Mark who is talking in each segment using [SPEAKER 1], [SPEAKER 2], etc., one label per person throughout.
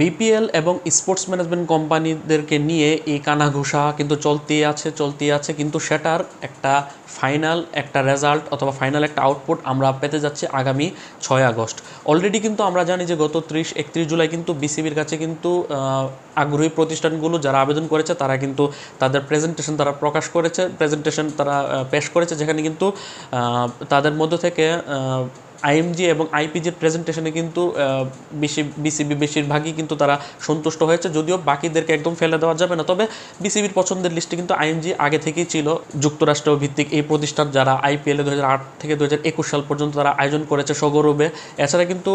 [SPEAKER 1] BPL এবং sports management কোম্পানিদেরকে নিয়ে এই কানাঘুষা কিন্তু চলতেই আছে চলতেই আছে। কিন্তু সেটার একটা ফাইনাল, একটা রেজাল্ট অথবা ফাইনাল একটা আউটপুট আমরা পেতে যাচ্ছি আগামী ছয় আগস্ট। অলরেডি কিন্তু আমরা জানি যে গত ত্রিশ, একত্রিশ জুলাই কিন্তু বিসিবির কাছে কিন্তু আগ্রহী প্রতিষ্ঠানগুলো যারা আবেদন করেছে তারা কিন্তু তাদের প্রেজেন্টেশন তারা প্রকাশ করেছে প্রেজেন্টেশন তারা পেশ করেছে, যেখানে কিন্তু তাদের মধ্য থেকে আইএমজি এবং আইপিজির প্রেজেন্টেশনে কিন্তু বেশি বিসিবি বেশিরভাগই কিন্তু তারা সন্তুষ্ট হয়েছে। যদিও বাকিদেরকে একদম ফেলে দেওয়া যাবে না। তবে বিসিবির পছন্দের লিস্টে কিন্তু আইএমজি আগে থেকেই ছিল। যুক্তরাষ্ট্র ভিত্তিক এই প্রতিষ্ঠান যারা আইপিএলে দু হাজার আট থেকে দু হাজার একুশ সাল পর্যন্ত তারা আয়োজন করেছে সগৌরবে এছাড়া কিন্তু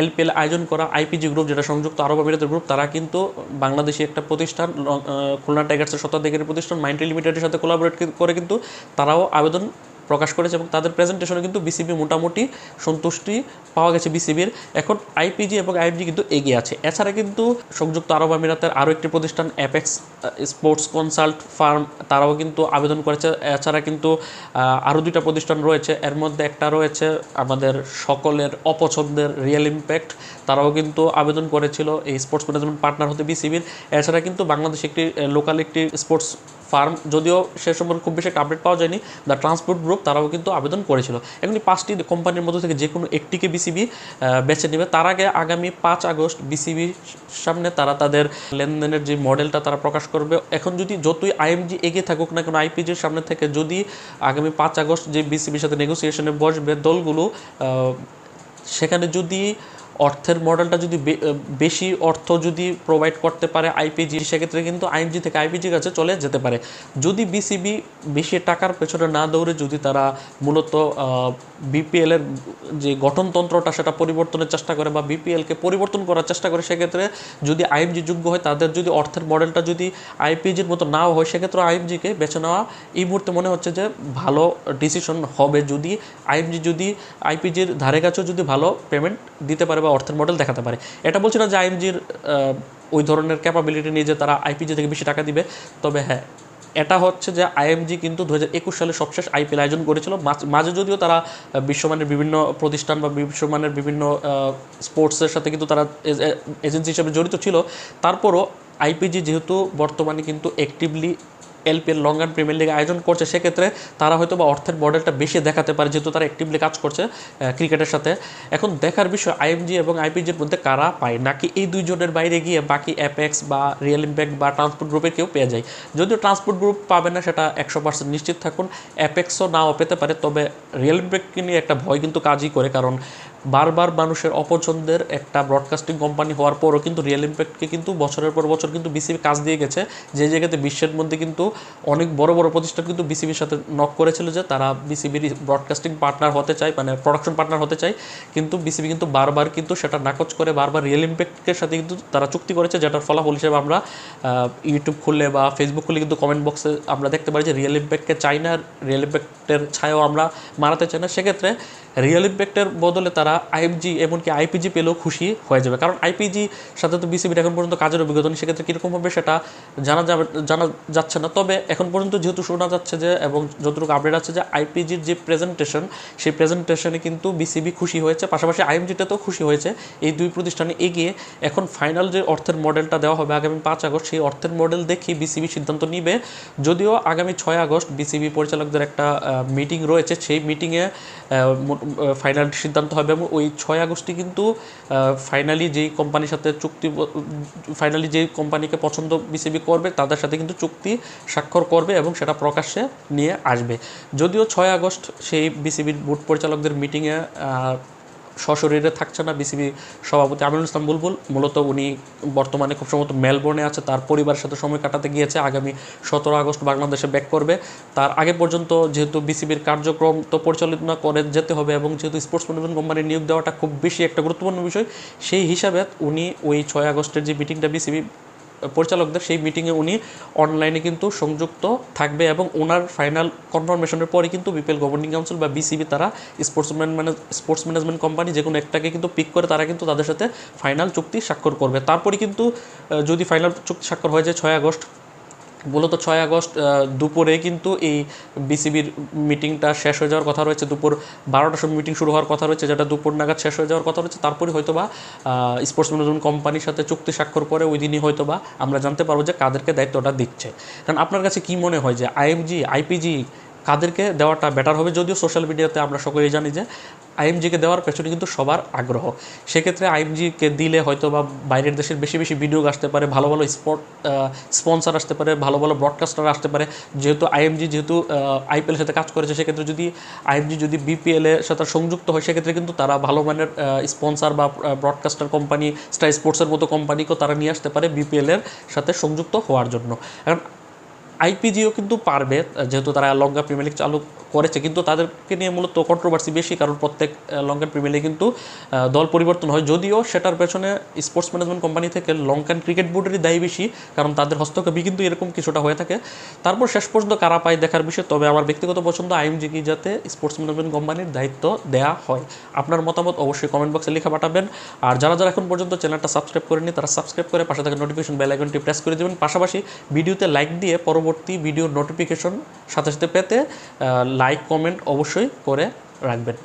[SPEAKER 1] এলপিএল আয়োজন করা আইপিজি গ্রুপ যেটা সংযুক্ত আরব আমিরাতের গ্রুপ তারা কিন্তু বাংলাদেশি একটা প্রতিষ্ঠান খুলনা টাইগার্সের শতাধিকের প্রতিষ্ঠান, মাইন্ড লিমিটেডের সাথে কোলাবোরেট করে কিন্তু তারাও আবেদন প্রকাশ করেছে এবং তাদের প্রেজেন্টেশনে কিন্তু বিসিবি মোটামুটি সন্তুষ্টি পাওয়া গেছে বিসিবির এখন আইপিজি এবং আইএমজি কিন্তু এগিয়ে আছে। এছাড়া কিন্তু সংযুক্ত আরব আমিরাতের আরও একটি প্রতিষ্ঠান অ্যাপেক্স স্পোর্টস কনসাল্ট ফার্ম তারাও কিন্তু আবেদন করেছে। এছাড়া কিন্তু আরও দুইটা প্রতিষ্ঠান রয়েছে। এর মধ্যে একটা রয়েছে আমাদের সকলের অপছন্দের রিয়েল ইম্প্যাক্ট তারাও কিন্তু আবেদন করেছিল এই স্পোর্টস ম্যানেজমেন্ট পার্টনার হতে বিসিবির এছাড়া কিন্তু বাংলাদেশ একটি লোকাল একটি স্পোর্টস ফার্ম যদিও সে সম্পর্কে খুব বেশি একটা আপডেট পাওয়া যায়নি দ্য ট্রান্সপোর্ট গ্রুপ তারাও কিন্তু আবেদন করেছিল। এখন পাঁচটি কোম্পানির মধ্যে থেকে যে কোনো একটিকে বিসিবি বেছে নেবে। তার আগে আগামী পাঁচ আগস্ট বিসিবি সামনে তারা তাদের লেনদেনের যে মডেলটা তারা প্রকাশ করবে। এখন যদি যতই আইএমজি এগিয়ে থাকুক না কেন আইপিজির সামনে থেকে যদি আগামী পাঁচ আগস্ট যে বিসিবির সাথে নেগোসিয়েশনে বসবে দলগুলো সেখানে যদি অর্থের মডেলটা যদি বেশি অর্থ যদি প্রোভাইড করতে পারে আইপিজি সেক্ষেত্রে কিন্তু আইএমজি থেকে আইপিজির কাছে চলে যেতে পারে। যদি বিসিবি বেশি টাকার পেছনে না দৌড়ে, যদি তারা মূলত বিপিএল এর যে গঠনতন্ত্রটা সেটা পরিবর্তনের চেষ্টা করে বা বিপিএলকে পরিবর্তন করার চেষ্টা করে, সেক্ষেত্রে যদি আইএমজি যোগ্য হয়, তাদের যদি অর্থের মডেলটা যদি আইপিজির মতো নাও হয়, সেক্ষেত্রে আইএমজিকে বেছে নেওয়া এই মুহূর্তে মনে হচ্ছে যে ভালো ডিসিশন হবে। যদি আইএমজি যদি আইপিজির ধারে কাছেও যদি ভালো পেমেন্ট দিতে পারে বা অর্থের মডেল দেখাতে পারে। এটা বলছি না যে আইএমজির ওই ধরনের ক্যাপাবিলিটি নিয়ে যে তারা আইপিজি থেকে বেশি টাকা দিবে, তবে হ্যাঁ এটা হচ্ছে যে আইএমজি কিন্তু দু হাজার একুশ সালে সবশেষ আইপিএল আয়োজন করেছিল। মাঝে যদিও তারা বিশ্বমানের বিভিন্ন প্রতিষ্ঠান বা বিশ্বমানের বিভিন্ন স্পোর্টসের সাথে কিন্তু তারা এজেন্সি হিসেবে জড়িত ছিল। তারপরও আইপিজি যেহেতু বর্তমানে কিন্তু actively LPL long run premier league আয়োজন করছে, সেক্ষেত্রে তারা হয়তো বা অর্থের মডেলটা বেশি দেখাতে পারে, যেহেতু তারা অ্যাক্টিভলি কাজ করছে ক্রিকেটের সাথে। এখন দেখার বিষয় আইএমজি এবং আইপিজির মধ্যে কারা পায়? নাকি এই দুইজনের বাইরে গিয়ে বাকি অ্যাপেক্স বা রিয়েল ইম্প্যাক্ট বা ট্রান্সপোর্ট গ্রুপে কেউ পেয়ে যায়? যদিও ট্রান্সপোর্ট গ্রুপ পাবে না, সেটা একশো পার্সেন্ট নিশ্চিত থাকুন। অ্যাপেক্সও নাও পেতে পারে, তবে রিয়েল ইম্প্যাক্টকে নিয়ে একটা ভয় কিন্তু কাজই করে, কারণ বারবার মানুষের অপছন্দের একটা ব্রডকাস্টিং কোম্পানি হওয়ার পরও কিন্তু রিয়েল ইম্প্যাক্টকে কিন্তু বছরের পর বছর কিন্তু বিসিবি কাজ দিয়ে গেছে। যে জায়গাতে বিশ্বের মধ্যে কিন্তু অনেক বড় বড় প্রতিষ্ঠান কিন্তু বিসিবির সাথে নক করেছিল যে তারা বিসিবির ব্রডকাস্টিং পার্টনার হতে চায় মানে প্রোডাকশন পার্টনার হতে চায়। কিন্তু বিসিবি কিন্তু বারবার কিন্তু সেটা নাকচ করে বারবার রিয়েল ইম্প্যাক্টের সাথে কিন্তু তারা চুক্তি করেছে, যেটার ফলাফল হিসেবে আমরা ইউটিউব খুললে বা ফেসবুক খুললে কিন্তু কমেন্ট বক্সে আমরা দেখতে পারি যে রিয়েল ইম্প্যাক্টকে চাই না রিয়েল ইম্প্যাক্টের ছায়াও আমরা মারাতে চাই না। সেক্ষেত্রে রিয়েল ইম্প্যাক্টের বদলে তারা আইএমজি এমনকি আইপিজি পেলেও খুশি হয়ে যাবে। কারণ আইপিজি সাথে তো বিসিবির এখন পর্যন্ত কাজের অভিজ্ঞতা নেই, সেক্ষেত্রে কীরকম হবে সেটা জানা যাবে, জানা যাচ্ছে না। তবে এখন পর্যন্ত যেহেতু শোনা যাচ্ছে যে এবং যতটুকু আপডেট আছে যে আইপিজির যে প্রেজেন্টেশন সেই প্রেজেন্টেশনে কিন্তু বিসিবি খুশি হয়েছে। পাশাপাশি আইএমজিটাতেও খুশি হয়েছে। এই দুই প্রতিষ্ঠানে এগিয়ে এখন ফাইনাল যে অর্থের মডেলটা দেওয়া হবে আগামী পাঁচ আগস্ট, সেই অর্থের মডেল দেখি বিসিবি সিদ্ধান্ত নিবে। যদিও আগামী ছয় আগস্ট বিসিবি পরিচালকদের একটা মিটিং রয়েছে। সেই মিটিংয়ে ফাইনাল সিদ্ধান্ত হবে এবং ওই ছয় আগস্টে কিন্তু ফাইনালি যেই কোম্পানির সাথে চুক্তি ফাইনালি যেই কোম্পানিকে পছন্দ বিসিবি করবে, তাদের সাথে কিন্তু চুক্তি স্বাক্ষর করবে এবং সেটা প্রকাশ্যে নিয়ে আসবে। যদিও ছয় আগস্ট সেই বিসিবির বোর্ড পরিচালকদের মিটিংয়ে সশরীরে থাকছে না বিসিবি সভাপতি আমিনুল ইসলাম বুলবুল। মূলত উনি বর্তমানে খুব সম্ভবত মেলবোর্নে আছে, তার পরিবারের সাথে সময় কাটাতে গিয়েছে। আগামী সতেরো আগস্ট বাংলাদেশে ব্যাক করবে। তার আগে পর্যন্ত যেহেতু বিসিবির কার্যক্রম তো পরিচালনা করে যেতে হবে এবং যেহেতু স্পোর্টস ম্যানেজমেন্ট কোম্পানি নিয়োগ দেওয়াটা খুব বেশি একটা গুরুত্বপূর্ণ বিষয়, সেই হিসাবে উনি ওই ছয় আগস্টের যে মিটিংটা বিসিবি পরিচালকদের সেই মিটিংয়ে উনি অনলাইনে কিন্তু সংযুক্ত থাকবে এবং ওনার ফাইনাল কনফার্মেশনের পরে কিন্তু বিপিএল গভর্নিং কাউন্সিল বা বিসিবি তারা sportsman manage sports management company যে কোনো একটাকে কিন্তু পিক করে তারা কিন্তু তাদের সাথে ফাইনাল চুক্তি স্বাক্ষর করবে। তারপরে কিন্তু যদি ফাইনাল চুক্তি স্বাক্ষর হয়ে যায় ছয় আগস্ট মূলত ছয় আগস্ট দুপুরে কিন্তু এই বিসিবির মিটিংটা শেষ হয়ে যাওয়ার কথা রয়েছে। দুপুর বারোটার সময় মিটিং শুরু হওয়ার কথা রয়েছে, যেটা দুপুর নাগাদ শেষ হয়ে যাওয়ার কথা রয়েছে। তারপরে হয়তোবা স্পোর্টস ম্যানেজমেন্ট কোম্পানির সাথে চুক্তি স্বাক্ষর করে ওই দিনই হয়তো বা আমরা জানতে পারব যে কাদেরকে দায়িত্বটা দিচ্ছে। কারণ আপনার কাছে কি মনে হয় যে আইএমজি, আইপিজি কাদেরকে দেওয়াটা বেটার হবে। যদিও সোশ্যাল মিডিয়াতে আমরা সকলেই জানি যে আইএমজিকে দেওয়ার পেছনে কিন্তু সবার আগ্রহ। সেক্ষেত্রে আইএমজিকে দিলে হয়তো বা বাইরের দেশের বেশি বেশি ভিডিও আসতে পারে, ভালো ভালো স্পট স্পন্সর আসতে পারে, ভালো ভালো ব্রডকাস্টার আসতে পারে। যেহেতু আইএমজি যেহেতু আইপিএল সাথে কাজ করেছে, সেক্ষেত্রে যদি আইএমজি যদি বিপিএলের সাথে সংযুক্ত হয়, সেক্ষেত্রে কিন্তু তারা ভালো মানের স্পন্সর বা ব্রডকাস্টার কোম্পানি স্টার স্পোর্টসের মতো কোম্পানিকেও তারা নিয়ে আসতে পারে বিপিএলের সাথে সংযুক্ত হওয়ার জন্য। কারণ আইপিজিও কিন্তু পারবে, যেহেতু তারা লঙ্কা প্রিমিয়ার লিগ চালু করেছে, কিন্তু তাদেরকে নিয়ে মূলত কন্ট্রোভার্সি বেশি, কারণ প্রত্যেক লঙ্কান প্রিমিয়ার লিগে কিন্তু দল পরিবর্তন হয়। যদিও সেটার পেছনে স্পোর্টস ম্যানেজমেন্ট কোম্পানি থেকে লঙ্কান ক্রিকেট বোর্ডেরই দায়ী বেশি, কারণ তাদের হস্তক্ষেপই কিন্তু এরকম কিছুটা হয়ে থাকে। তারপর শেষ পর্যন্ত কারা পায় দেখার বিষয়, তবে আমার ব্যক্তিগত পছন্দ আইএমজি কি যাতে স্পোর্টস ম্যানেজমেন্ট কোম্পানির দায়িত্ব দেয়া হয়। আপনার মতামত অবশ্যই কমেন্ট বক্সে লিখে পাঠাবেন। আর যারা যারা এখন পর্যন্ত চ্যানেলটা সাবস্ক্রাইব করেনি তারা সাবস্ক্রাইব করে পাশে থাকা নোটিফিকেশন বেল আইকনটি প্রেস করে দেবেন। পাশাপাশি ভিডিওতে লাইক দিয়ে পরবর্তী ভিডিওর নোটিফিকেশন সাথে সাথে পেতে লাইক কমেন্ট অবশ্যই করে রাখবেন।